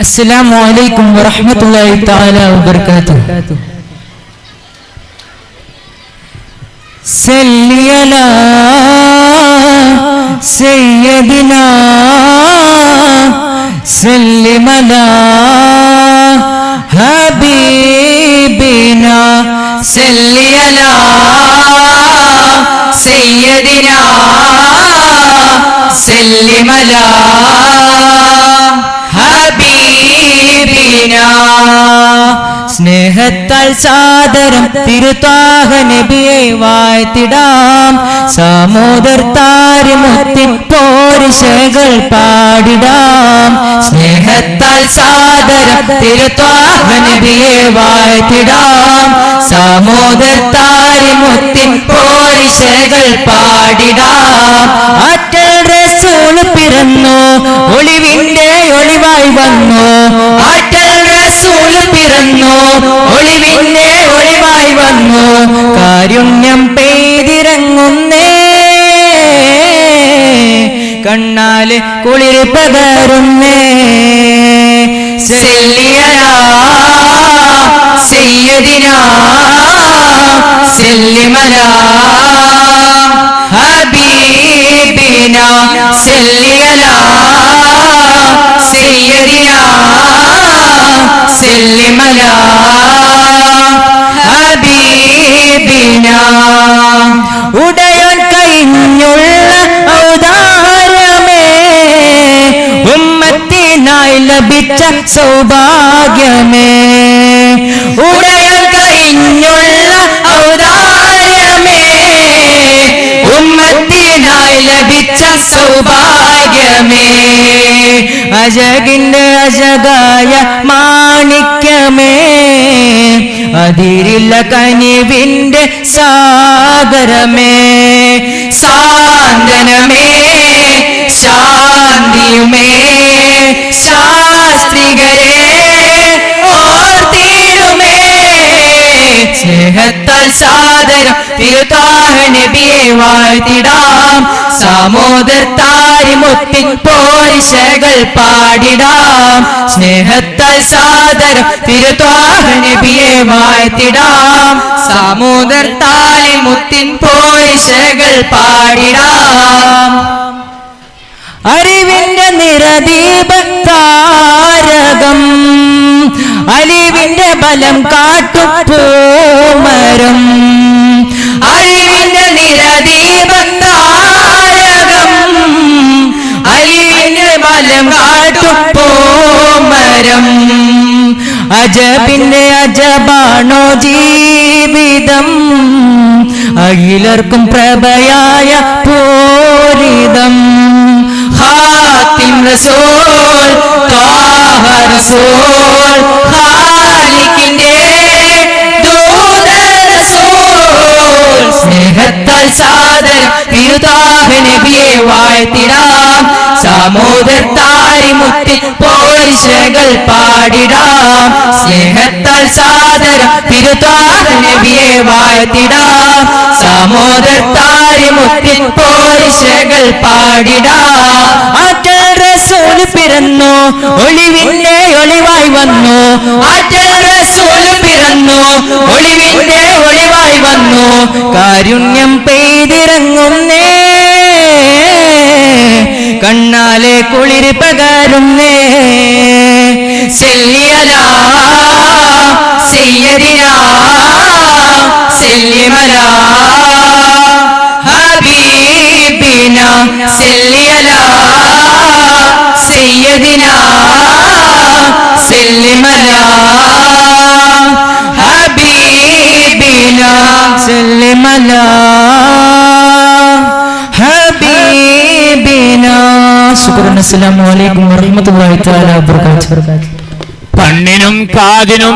السلام عليكم ورحمة الله تعالى وبركاته. صلي على سيدنا سلم على حبيبنا صلي على سيدنا سلم على സ്നേഹത്താൽ സാദരം തിരുത്താഹ നബിയെ വാഴ്ത്തിടാം. സാമോദർത്താരിമുത്തിൻ പോരിശകൾ പാടിടാം. സ്നേഹത്താൽ സാദരം തിരുത്താഹ നബിയെ വാഴ്ത്തിടാം. സാമോദർത്താരിമുത്തിൻ പോരിശകൾ പാടിടാം. അറ്റൽ റസൂൽ പിറന്നു ഒളിവിന്റെ ഒളിവായി വന്നു. റസൂൽ പിറന്നു. ഒളിവിന്റെ ഒളിവായി വന്നു. കാരുണ്യം പെയ്തിറങ്ങുന്നേ. കണ്ണാൽ കുളിർ പകരുന്നേ. സയ്യദിന സെല്ലിമന ഹബീബിന സെല്ലിയല സയ്യദിനാ سلي على سيدنا سلم على حبيبنا ഉടയാൻ കഴിഞ്ഞുള്ള ഔദാര്യമേ ഉമ്മത്തിനായി ലഭിച്ച സൗഭാഗ്യമേ ഉടയാൻ കഴിഞ്ഞുള്ള അജകിന്റെ അജകായ മാണിക്യമേ. അതിരില്ല കനിവിന്റെ സാഗരമേ. സാന്ദനമേ ശാന്തിയുമേ. ശാസ്ത്രികരെ ഓർത്തിരുമേ സ്നേഹത്താൽ സാദരം തിരുത്താഹ നബിയെ വാഴ്ത്തിടാം. സാമോദർത്താരി മുത്തി പോരിശകൾ പാടിടാം. സ്നേഹത്താൽ സാദരം തിരുത്വാഹനബിയെ വാഴ്ത്തിടാം. സാമോദർത്താലി മുത്തിൻ പോരിശകൾ പാടിടാം. അറിവിന്റെ നിറദീപത്താരകം അലിവിന്റെ ബലം കാട്ടും പൂമരം പൂമരം അജബിന്റെ അജബാണോ ജീവിതം. അഖിലർക്കും പ്രഭയായ പൂരിതം. റസൂൽ റസൂൽ ദൂത റസൂൽ സ്നേഹത്താൽ സാദരം തിരുതാഹ നബിയെ വാഴ്ത്തിടാം. സാമോദർത്താരി മുത്തി പോരിശകൾ പാടിടാം. സ്നേഹത്താൽ സാദര നബിയെ വാഴ്ത്തിടാം. സാമോദർത്താരി മുത്തി പോരിശകൾ പാടിടാം. ആറ്റൽ റസൂൽ പിറന്നു ഒളിവിന്റെ ഒളിവായി വന്നു. ആറ്റൽ റസൂൽ പിറന്നു ഒളിവിന്റെ ഒളിവായി വന്നു. കാരുണ്യം പെയ്തിറങ്ങുന്നേ കണ്ണാലെ കുളിര് പകരുന്നേ. സെല്ലിയലാ സയ്യദിന സെല്ലിമല. ഹബീബിന സെല്ലിയലാ സയ്യദിന. ശുക്രൻ അസ്സലാമു അലൈക്കും വറഹ്മത്തുള്ളാഹി തആല വബറകാതുഹു കണ്ണിനും കാതിനും